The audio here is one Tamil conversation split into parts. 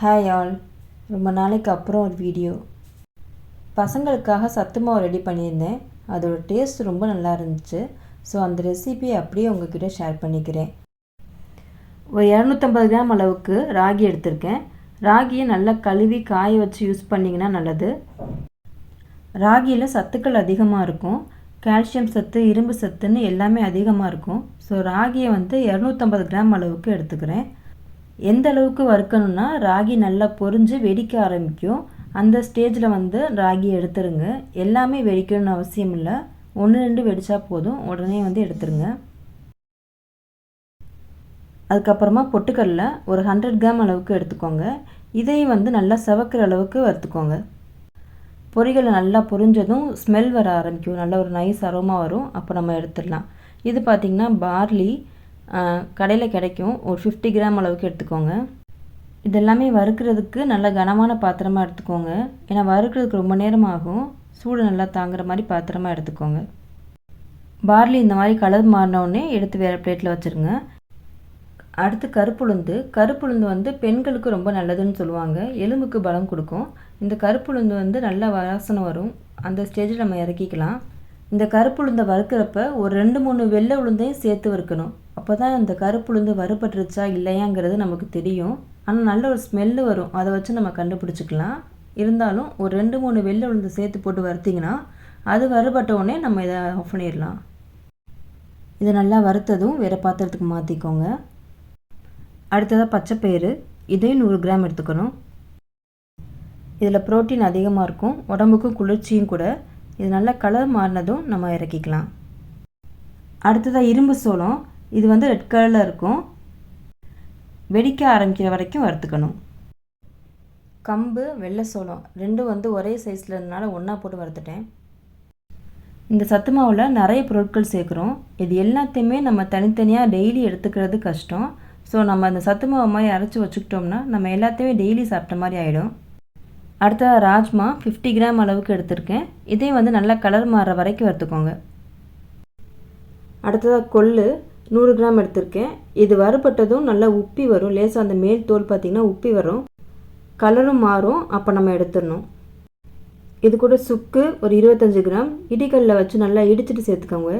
ஹாய் ஆல் ரொம்ப நாளைக்கு அப்புறம் ஒரு வீடியோ பசங்களுக்காக சத்து மாவு ரெடி பண்ணியிருந்தேன். அதோட டேஸ்ட் ரொம்ப நல்லா இருந்துச்சு. ஸோ அந்த ரெசிபியை அப்படியே உங்ககிட்ட ஷேர் பண்ணிக்கிறேன். ஒரு இரநூத்தம்பது கிராம் அளவுக்கு ராகி எடுத்திருக்கேன். ராகியை நல்லா கழுவி காய வச்சு யூஸ் பண்ணிங்கன்னா நல்லது. ராகியில் சத்துக்கள் அதிகமாக இருக்கும். கால்சியம் சத்து இரும்பு சத்துன்னு எல்லாமே அதிகமாக இருக்கும். ஸோ ராகியை வந்து இரநூத்தம்பது கிராம் அளவுக்கு எடுத்துக்கிறேன். எந்த அளவுக்கு வறுக்கணும்னா ராகி நல்லா பொரிஞ்சு வெடிக்க ஆரம்பிக்கும். அந்த ஸ்டேஜில் வந்து ராகி எடுத்துருங்க. எல்லாமே வெடிக்கணும்னு அவசியம் இல்லை. ஒன்று ரெண்டு வெடித்தா போதும். உடனே வந்து எடுத்துருங்க. அதுக்கப்புறமா பொட்டுக்கடலை ஒரு ஹண்ட்ரட் கிராம் அளவுக்கு எடுத்துக்கோங்க. இதையும் வந்து நல்லா செவக்கிற அளவுக்கு வறுத்துக்கோங்க. பொரிகளை நல்லா பொரிஞ்சதும் ஸ்மெல் வர ஆரம்பிக்கும். நல்ல ஒரு நைஸ் அரோமா வரும். அப்போ நம்ம எடுத்துடலாம். இது பார்த்திங்கன்னா பார்லி கடையில் கிடைக்கும். ஒரு ஃபிஃப்டி கிராம் அளவுக்கு எடுத்துக்கோங்க. இதெல்லாமே வறுக்கிறதுக்கு நல்ல கனமான பாத்திரமாக எடுத்துக்கோங்க. ஏன்னா வறுக்கிறதுக்கு ரொம்ப நேரம் ஆகும் சூடு நல்லா தாங்குற மாதிரி பாத்திரமாக எடுத்துக்கோங்க. பார்லி இந்த மாதிரி கலர் மாறினோடனே எடுத்து வேறு பிளேட்டில் வச்சுருங்க. அடுத்து கருப்புளுந்து. கருப்புளுந்து வந்து பெண்களுக்கு ரொம்ப நல்லதுன்னு சொல்லுவாங்க. எலும்புக்கு பலம் கொடுக்கும். இந்த கருப்புளுந்து வந்து நல்ல வாசனை வரும். அந்த ஸ்டேஜில் நம்ம இறக்கிக்கலாம். இந்த கருப்புளுந்தை வறுக்கிறப்ப ஒரு ரெண்டு மூணு வெள்ளை உளுந்தையும் சேர்த்து வறுக்கணும். அப்போ தான் இந்த கருப்புளுந்து வறுபட்டுருச்சா இல்லையாங்கிறது நமக்கு தெரியும். ஆனால் நல்ல ஒரு ஸ்மெல்லு வரும். அதை வச்சு நம்ம கண்டுபிடிச்சிக்கலாம். இருந்தாலும் ஒரு ரெண்டு மூணு வெள்ளை உளுந்து சேர்த்து போட்டு வறுத்திங்கன்னா அது வறுபட்ட உடனே நம்ம இதை ஆஃப் பண்ணிடலாம். இதை நல்லா வறுத்ததும் வேறு பாத்திரத்துக்கு மாற்றிக்கோங்க அடுத்ததாக பச்சைப்பயிறு. இதையும் நூறு கிராம் எடுத்துக்கணும். இதில் ப்ரோட்டீன் அதிகமாக இருக்கும். உடம்புக்கும் குளிர்ச்சியும் கூட. இது நல்லா கலர் மாறினதும் நம்ம இறக்கிக்கலாம். அடுத்ததாக இரும்பு சோளம். இது வந்து ரெட் கலரில் இருக்கும். வெடிக்க ஆரம்பிக்கிற வரைக்கும் வறுத்துக்கணும். கம்பு வெள்ளை சோளம் ரெண்டும் வந்து ஒரே சைஸில் இருந்தனால ஒன்றா போட்டு வறுத்துட்டேன். இந்த சத்து மாவில் நிறைய பொருட்கள் சேர்க்குறோம். இது எல்லாத்தையுமே நம்ம தனித்தனியாக டெய்லி எடுத்துக்கிறது கஷ்டம். ஸோ நம்ம அந்த சத்து மாவு மாதிரி அரைச்சி வச்சுக்கிட்டோம்னா நம்ம எல்லாத்தையுமே டெய்லி சாப்பிட்ட மாதிரி ஆகிடும் அடுத்ததாக ராஜ்மா ஃபிஃப்டி கிராம் அளவுக்கு எடுத்திருக்கேன். இதையும் வந்து நல்லா கலர் மாறுற வரைக்கும் வறுத்துக்கோங்க. அடுத்ததாக கொள்ளு. நூறு கிராம் எடுத்திருக்கேன். இது வறுபட்டதும் நல்லா உப்பி வரும். லேசாக அந்த மேல் தோல் பார்த்திங்கன்னா உப்பி வரும். கலரும் மாறும். அப்போ நம்ம எடுத்துடணும். இது கூட சுக்கு ஒரு இருபத்தஞ்சி கிராம். இடிக்கல்லில் வச்சு நல்லா இடிச்சிட்டு சேர்த்துக்கோங்க.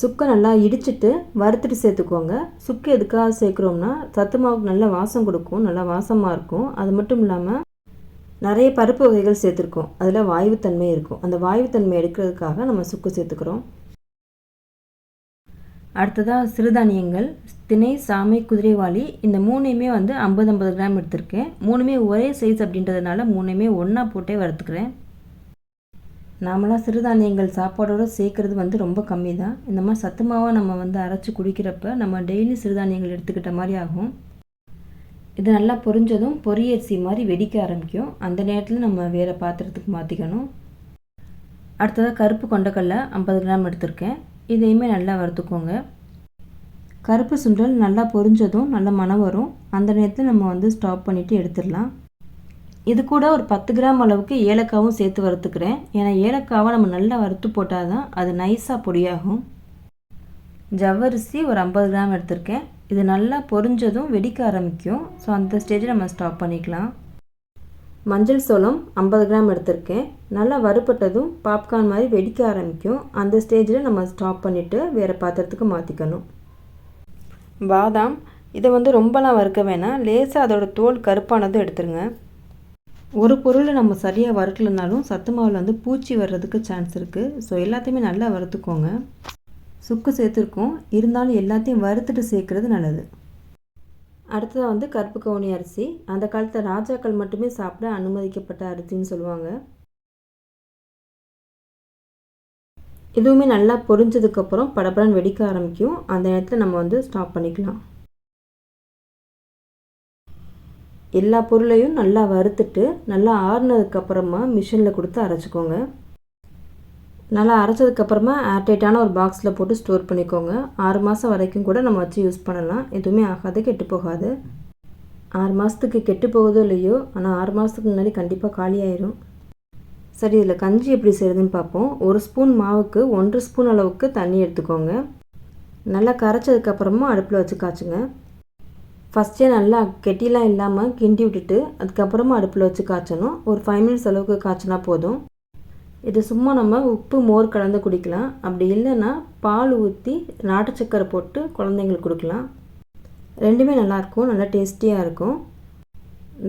சுக்கை நல்லா இடிச்சிட்டு வறுத்துட்டு சேர்த்துக்கோங்க. சுக்கு எதுக்காக சேர்க்குறோம்னா சத்து மாவுக்கு நல்ல வாசம் கொடுக்கும். நல்லா வாசமாக இருக்கும். அது மட்டும் இல்லாமல் நிறைய பருப்பு வகைகள் சேர்த்துருக்கோம். அதில் வாயுத்தன்மை இருக்கும். அந்த வாயுத்தன்மை எடுக்கிறதுக்காக நம்ம சுக்கு சேர்த்துக்கிறோம். அடுத்ததாக சிறுதானியங்கள் திணை சாமை குதிரைவாளி இந்த மூணையுமே வந்து ஐம்பது ஐம்பது கிராம் எடுத்திருக்கேன். மூணுமே ஒரே சைஸ் அப்படின்றதுனால மூணுமே ஒன்றா போட்டே வறுத்துக்கிறேன். நாமளாம் சிறுதானியங்கள் சாப்பாடோடு சேர்க்குறது வந்து ரொம்ப கம்மி தான் இந்த மாதிரி சத்து மாவாக நம்ம வந்து அரைச்சி குடிக்கிறப்ப நம்ம டெய்லி சிறுதானியங்கள் எடுத்துக்கிட்ட மாதிரி ஆகும். இது நல்லா பொரிஞ்சதும் பொரியரிசி மாதிரி வெடிக்க ஆரம்பிக்கும். அந்த நேரத்தில் நம்ம வேறு பாத்திரத்துக்கு மாற்றிக்கணும் அடுத்ததாக கருப்பு கொண்டக்கடலை ஐம்பது கிராம் எடுத்திருக்கேன். இதையுமே நல்லா வறுத்துக்கோங்க. கருப்பு சுண்டல் நல்லா பொரிஞ்சதும் நல்ல மனம் வரும். அந்த நேரத்தில் நம்ம வந்து ஸ்டாப் பண்ணிவிட்டு எடுத்துடலாம். இது கூட ஒரு பத்து கிராம் அளவுக்கு ஏலக்காவும் சேர்த்து வறுத்துக்கிறேன். ஏன்னா ஏலக்காவை நம்ம நல்லா வறுத்து போட்டால் தான் அது நைஸாக பொடியாகும். ஜவ்வரிசி ஒரு ஐம்பது கிராம் எடுத்திருக்கேன். இது நல்லா பொரிஞ்சதும் வெடிக்க ஆரம்பிக்கும். ஸோ அந்த ஸ்டேஜில் நம்ம ஸ்டாப் பண்ணிக்கலாம். மஞ்சள் சோளம் ஐம்பது கிராம் எடுத்திருக்கேன். நல்லா வறுப்பட்டதும் பாப்கார்ன் மாதிரி வெடிக்க ஆரம்பிக்கும். அந்த ஸ்டேஜில் நம்ம ஸ்டாப் பண்ணிவிட்டு வேறு பாத்திரத்துக்கு மாற்றிக்கணும் பாதாம். இதை வந்து ரொம்பலாம் வறுக்க வேணாம். லேசாக அதோடய தோல் கருப்பானதும் எடுத்துருங்க. ஒரு பொருளை நம்ம சரியாக வறுக்கலனாலும் சத்து மாவில் வந்து பூச்சி வர்றதுக்கு சான்ஸ் இருக்குது ஸோ எல்லாத்தையுமே நல்லா வறுத்துக்கோங்க. சுக்கு சேர்த்துருக்கோம். இருந்தாலும் எல்லாத்தையும் வறுத்துட்டு சேர்க்குறது நல்லது. அடுத்ததாக வந்து கருப்பு கவுனி அரிசி. அந்த காலத்தில் ராஜாக்கள் மட்டுமே சாப்பிட அனுமதிக்கப்பட்ட அரிசின்னு சொல்லுவாங்க. இதுவுமே நல்லா பொரிஞ்சதுக்கப்புறம் படப்படம் வெடிக்க ஆரம்பிக்கும். அந்த நேரத்தில் நம்ம வந்து ஸ்டாப் பண்ணிக்கலாம். எல்லா பொருளையும் நல்லா வறுத்துட்டு நல்லா ஆறுனதுக்கப்புறமா மிஷினில் கொடுத்து அரைச்சிக்கோங்க. நல்லா அரைச்சதுக்கப்புறமா ஏர்டைட்டான ஒரு பாக்ஸில் போட்டு ஸ்டோர் பண்ணிக்கோங்க. ஆறு மாதம் வரைக்கும் கூட நம்ம வச்சு யூஸ் பண்ணலாம். எதுவுமே ஆகாது கெட்டு போகாது. ஆறு மாதத்துக்கு கெட்டு போகுதோ இல்லையோ ஆனால் ஆறு மாதத்துக்கு முன்னாடி கண்டிப்பாக காலியாயிரும் சரி இதில் கஞ்சி எப்படி செய்யுதுன்னு பார்ப்போம். ஒரு ஸ்பூன் மாவுக்கு ஒன்றரை ஸ்பூன் அளவுக்கு தண்ணி எடுத்துக்கோங்க. நல்லா கரைச்சதுக்கப்புறமா அடுப்பில் வச்சு காய்ச்சுங்க. ஃபஸ்ட்டே நல்லா கெட்டிலாம் இல்லாமல் கிண்டி விட்டுட்டு அதுக்கப்புறமா அடுப்பில் வச்சு காய்ச்சணும். ஒரு ஃபைவ் மினிட்ஸ் அளவுக்கு காய்ச்சினா போதும். இது சும்மா நம்ம உப்பு மோர் கலந்து குடிக்கலாம். அப்படி இல்லைன்னா பால் ஊற்றி நாட்டு சக்கரை போட்டு குழந்தைங்களுக்கு கொடுக்கலாம். ரெண்டுமே நல்லாயிருக்கும் நல்லா டேஸ்டியாக இருக்கும்.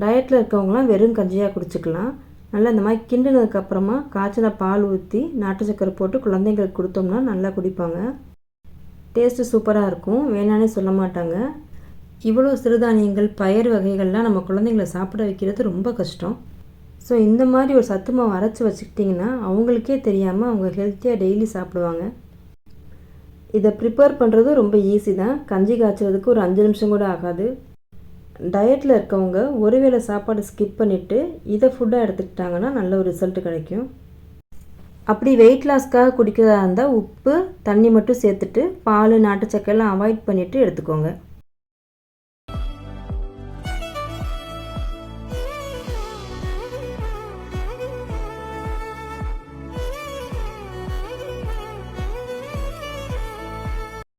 டயட்டில் இருக்கவங்களாம் வெறும் கஞ்சியாக குடிச்சிக்கலாம். நல்லா இந்த மாதிரி கிண்டினதுக்கப்புறமா காய்ச்சின பால் ஊற்றி நாட்டு சக்கரை போட்டு குழந்தைங்களுக்கு கொடுத்தோம்னா நல்லா குடிப்பாங்க. டேஸ்ட்டு சூப்பராக இருக்கும் வேணானே சொல்ல மாட்டாங்க. இவ்வளோ சிறுதானியங்கள் பயிர் வகைகள்லாம் நம்ம குழந்தைங்களை சாப்பிட வைக்கிறது ரொம்ப கஷ்டம். ஸோ இந்த மாதிரி ஒரு சத்து மாவு அரைச்சி வச்சுக்கிட்டிங்கன்னா அவங்களுக்கே தெரியாமல் அவங்க ஹெல்த்தியாக டெய்லி சாப்பிடுவாங்க. இதை ப்ரிப்பேர் பண்ணுறதும் ரொம்ப ஈஸி தான். கஞ்சி காய்ச்சறதுக்கு ஒரு அஞ்சு நிமிஷம் கூட ஆகாது. டயட்டில் இருக்கவங்க ஒருவேளை சாப்பாடு ஸ்கிப் பண்ணிவிட்டு இதை ஃபுட்டாக எடுத்துக்கிட்டாங்கன்னா நல்ல ஒரு ரிசல்ட் கிடைக்கும். அப்படி வெயிட் லாஸ்க்காக குடிக்கிறதா இருந்தால் உப்பு தண்ணி மட்டும் சேர்த்துட்டு பால் நாட்டு சக்கரைலாம் அவாய்ட் பண்ணிவிட்டு எடுத்துக்கோங்க.